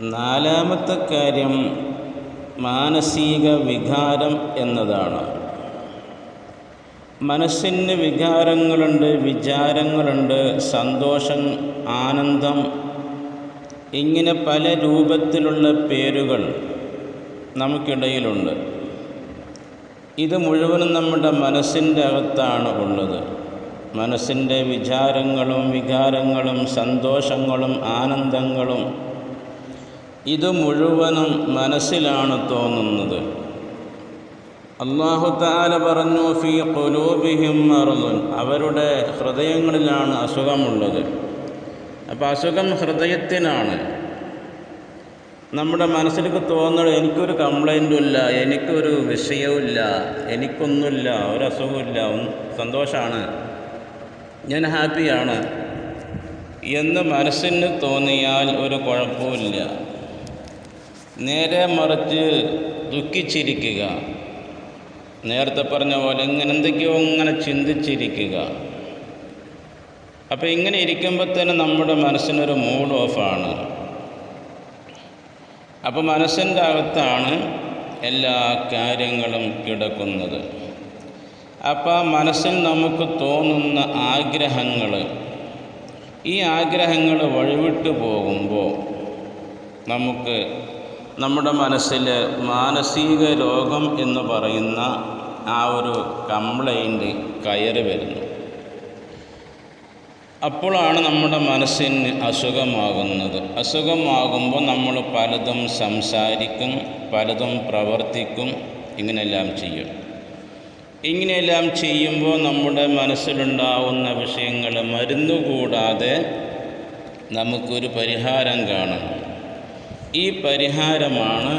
നാലാമത്തെ കാര്യം മാനസിക വികാരം എന്നതാണ്. മനസ്സിന് വികാരങ്ങളുണ്ട് വിചാരങ്ങളുണ്ട് സന്തോഷം ആനന്ദം ഇങ്ങനെ പല രൂപത്തിലുള്ള പേരുകൾ നമുക്കിടയിലുണ്ട്. ഇത് മുഴുവനും നമ്മുടെ മനസ്സിന്റെ അകത്താണ് ഉള്ളത്. മനസ്സിന്റെ വിചാരങ്ങളും വികാരങ്ങളും സന്തോഷങ്ങളും ആനന്ദങ്ങളും ഇത് മുഴുവനും മനസ്സിലാണ് തോന്നുന്നത്. അള്ളാഹു താല പറഞ്ഞു ഫി കൊലൂബിഹിം മറുതുൻ അവരുടെ ഹൃദയങ്ങളിലാണ് അസുഖമുള്ളത്. അപ്പോൾ അസുഖം ഹൃദയത്തിനാണ്. നമ്മുടെ മനസ്സിലേക്ക് തോന്നുന്നത് എനിക്കൊരു കംപ്ലൈന്റും ഇല്ല എനിക്കൊരു വിഷയവുമില്ല എനിക്കൊന്നുമില്ല ഒരു അസുഖമില്ല സന്തോഷമാണ് ഞാൻ ഹാപ്പിയാണ് എന്ന് മനസ്സിന് തോന്നിയാൽ ഒരു കുഴപ്പമില്ല നേരെ മറിച്ച് ദുഃഖിച്ചിരിക്കുക. നേരത്തെ പറഞ്ഞ പോലെ ഇങ്ങനെ എന്തൊക്കെയോ ഇങ്ങനെ ചിന്തിച്ചിരിക്കുക. അപ്പോൾ ഇങ്ങനെ ഇരിക്കുമ്പോൾ തന്നെ നമ്മുടെ മനസ്സിനൊരു മൂഡ് ഓഫാണ് അപ്പോൾ മനസ്സിന്റെ അകത്താണ് എല്ലാ കാര്യങ്ങളും കിടക്കുന്നത്. അപ്പോൾ മനസ്സിൽ നമുക്ക് തോന്നുന്ന ആഗ്രഹങ്ങൾ ഈ ആഗ്രഹങ്ങൾ വഴിവിട്ടു പോകുമ്പോൾ നമുക്ക് നമ്മുടെ മനസ്സിൽ മാനസിക രോഗം എന്ന് പറയുന്ന ആ ഒരു കംപ്ലൈന്റ് കയറി വരുന്നു. അപ്പോഴാണ് നമ്മുടെ മനസ്സിന് അസുഖമാകുന്നത്. അസുഖമാകുമ്പോൾ നമ്മൾ പലതും സംസാരിക്കും പലതും പ്രവർത്തിക്കും ഇങ്ങനെയെല്ലാം ചെയ്യും. ഇങ്ങനെയെല്ലാം ചെയ്യുമ്പോൾ നമ്മുടെ മനസ്സിലുണ്ടാവുന്ന വിഷയങ്ങൾ മരുന്നുകൂടാതെ നമുക്കൊരു പരിഹാരം കാണണം ഈ പരിഹാരമാണ്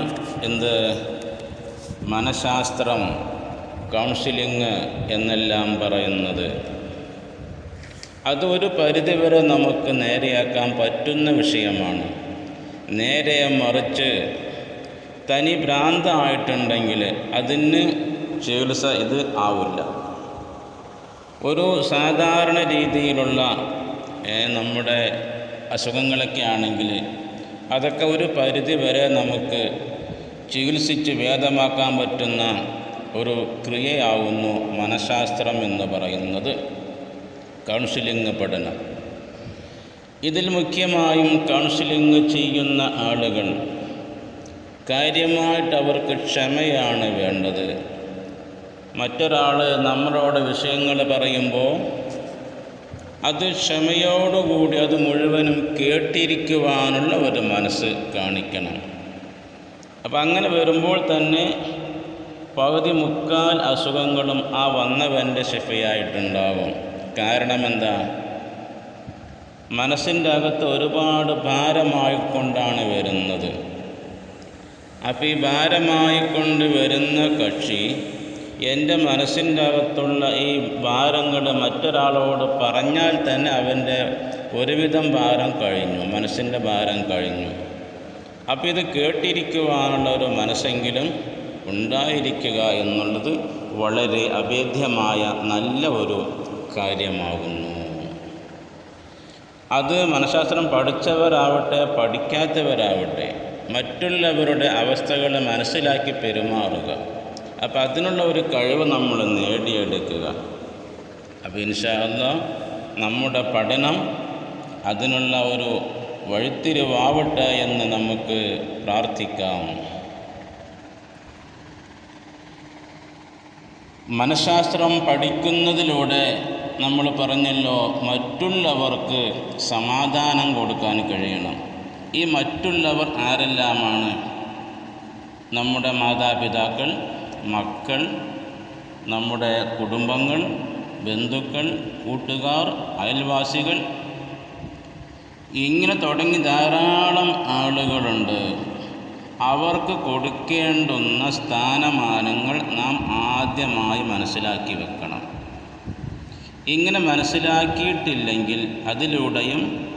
എന്ത്? മനഃശാസ്ത്രം കൗൺസിലിങ് എന്നെല്ലാം പറയുന്നത്. അത് ഒരു പരിധിവരെ നമുക്ക് നേരെയാക്കാൻ പറ്റുന്ന വിഷയമാണ്. നേരെ മറിച്ച് തനി ഭ്രാന്തമായിട്ടുണ്ടെങ്കിൽ അതിന് ചികിത്സ ഇത് ആവില്ല. ഒരു സാധാരണ രീതിയിലുള്ള നമ്മുടെ അസുഖങ്ങളൊക്കെ ആണെങ്കിൽ അതൊക്കെ ഒരു പരിധി വരെ നമുക്ക് ചികിത്സിച്ച് ഭേദമാക്കാൻ പറ്റുന്ന ഒരു ക്രിയയാവുന്നു മനഃശാസ്ത്രം എന്ന് പറയുന്നത്. കൗൺസിലിംഗ് പഠനം. ഇതിൽ മുഖ്യമായും കൗൺസിലിംഗ് ചെയ്യുന്ന ആളുകൾ കാര്യമായിട്ട് അവർക്ക് ക്ഷമയാണ് വേണ്ടത്. മറ്റൊരാൾ നമ്മളോട് വിഷയങ്ങൾ പറയുമ്പോൾ അത് ക്ഷമയോടുകൂടി അത് മുഴുവനും കേട്ടിരിക്കുവാനുള്ള ഒരു മനസ്സ് കാണിക്കണം. അപ്പം അങ്ങനെ വരുമ്പോൾ തന്നെ പകുതി മുക്കാൽ അസുഖങ്ങളും ആ വന്നവന്റെ ശിഫയായിട്ടുണ്ടാകും കാരണം എന്താ മനസ്സിന്റെ അകത്ത് ഒരുപാട് ഭാരമായിക്കൊണ്ടാണ് വരുന്നത്. അപ്പോൾ ഈ ഭാരമായിക്കൊണ്ട് വരുന്ന കക്ഷി എന്റെ മനസ്സിന്റെ അകത്തുള്ള ഈ ഭാരങ്ങൾ മറ്റൊരാളോട് പറഞ്ഞാൽ തന്നെ അവന്റെ ഒരുവിധം ഭാരം കഴിഞ്ഞു മനസ്സിന്റെ ഭാരം കഴിഞ്ഞു. അപ്പോൾ ഇത് കേട്ടിരിക്കുവാനുള്ള ഒരു മനസ്സെങ്കിലും ഉണ്ടായിരിക്കുക എന്നുള്ളത് വളരെ അഭേദ്യമായ നല്ല ഒരു കാര്യമാകുന്നു. അത് മനഃശാസ്ത്രം പഠിച്ചവരാവട്ടെ പഠിക്കാത്തവരാവട്ടെ മറ്റുള്ളവരുടെ അവസ്ഥകൾ മനസ്സിലാക്കി പെരുമാറുക. അപ്പം അതിനുള്ള ഒരു കഴിവ് നമ്മൾ നേടിയെടുക്കുക. അപ്പോൾ ഇൻഷാല്ല നമ്മുടെ പഠനം അതിനുള്ള ഒരു വഴിത്തിരിവാവട്ടെ എന്ന് നമുക്ക് പ്രാർത്ഥിക്കാം. മനഃശാസ്ത്രം പഠിക്കുന്നതിലൂടെ നമ്മൾ പറഞ്ഞല്ലോ മറ്റുള്ളവർക്ക് സമാധാനം കൊടുക്കാൻ കഴിയണം. ഈ മറ്റുള്ളവർ ആരെല്ലാമാണ്? നമ്മുടെ മാതാപിതാക്കൾ മക്കൾ നമ്മുടെ കുടുംബങ്ങൾ ബന്ധുക്കൾ കൂട്ടുകാർ അയൽവാസികൾ. ഇങ്ങനെ തുടങ്ങി ധാരാളം ആളുകളുണ്ട്. അവർക്ക് കൊടുക്കേണ്ടുന്ന സ്ഥാനമാനങ്ങൾ നാം ആദ്യമായി മനസ്സിലാക്കി വെക്കണം. ഇങ്ങനെ മനസ്സിലാക്കിയിട്ടില്ലെങ്കിൽ അതിലൂടെയും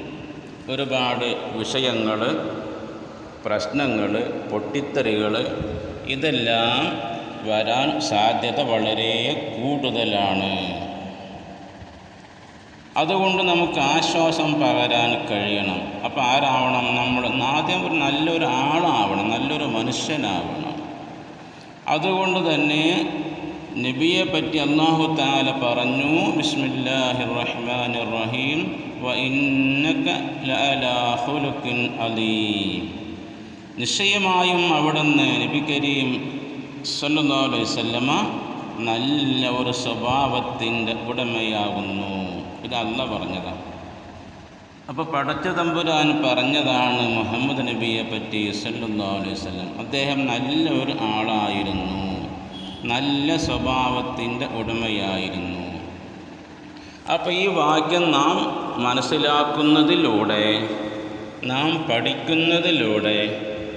ഒരുപാട് വിഷയങ്ങൾ പ്രശ്നങ്ങൾ പൊട്ടിത്തെറികൾ ഇതെല്ലാം വരാൻ സാധ്യത വളരെ കൂടുതലാണ്. അതുകൊണ്ട് നമുക്ക് ആശ്വാസം പകരാൻ കഴിയണം. അപ്പോൾ ആരാവണം? നമ്മൾ ആദ്യം ഒരു നല്ലൊരു ആളാവണം നല്ലൊരു മനുഷ്യനാവണം. അതുകൊണ്ട് തന്നെ നബിയെ പറ്റി അള്ളാഹു താല പറഞ്ഞു ബിസ്മില്ലാഹി റഹ്മാൻ റഹീം അലീം. നിശ്ചയമായും അവിടുന്ന് നബി കരീം വസല്ലമ നല്ല ഒരു സ്വഭാവത്തിന്റെ ഉടമയാകുന്നു. ഇത് അല്ല പറഞ്ഞതാണ് അപ്പോൾ പടച്ച തമ്പുരാൻ പറഞ്ഞതാണ് മുഹമ്മദ് നബിയെ പറ്റി വസല്ലം. അദ്ദേഹം നല്ല ഒരു ആളായിരുന്നു. നല്ല സ്വഭാവത്തിന്റെ ഉടമയായിരുന്നു. അപ്പോൾ ഈ വാക്യം നാം മനസ്സിലാക്കുന്നതിലൂടെ നാം പഠിക്കുന്നതിലൂടെ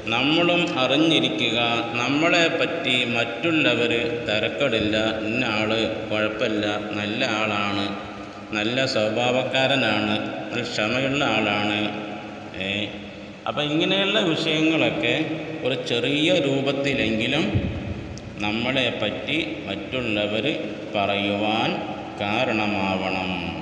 നമ്മളും അറിഞ്ഞിരിക്കുക നമ്മളെ പറ്റി മറ്റുള്ളവർ തിരക്കടില്ല ഇന്ന ആൾ കുഴപ്പമില്ല നല്ല ആളാണ് നല്ല സ്വഭാവക്കാരനാണ് നല്ല ക്ഷമയുള്ള ആളാണ്. ഏ? അപ്പം ഇങ്ങനെയുള്ള വിഷയങ്ങളൊക്കെ ഒരു ചെറിയ രൂപത്തിലെങ്കിലും നമ്മളെ പറ്റി മറ്റുള്ളവർ പറയുവാൻ കാരണമാവണം.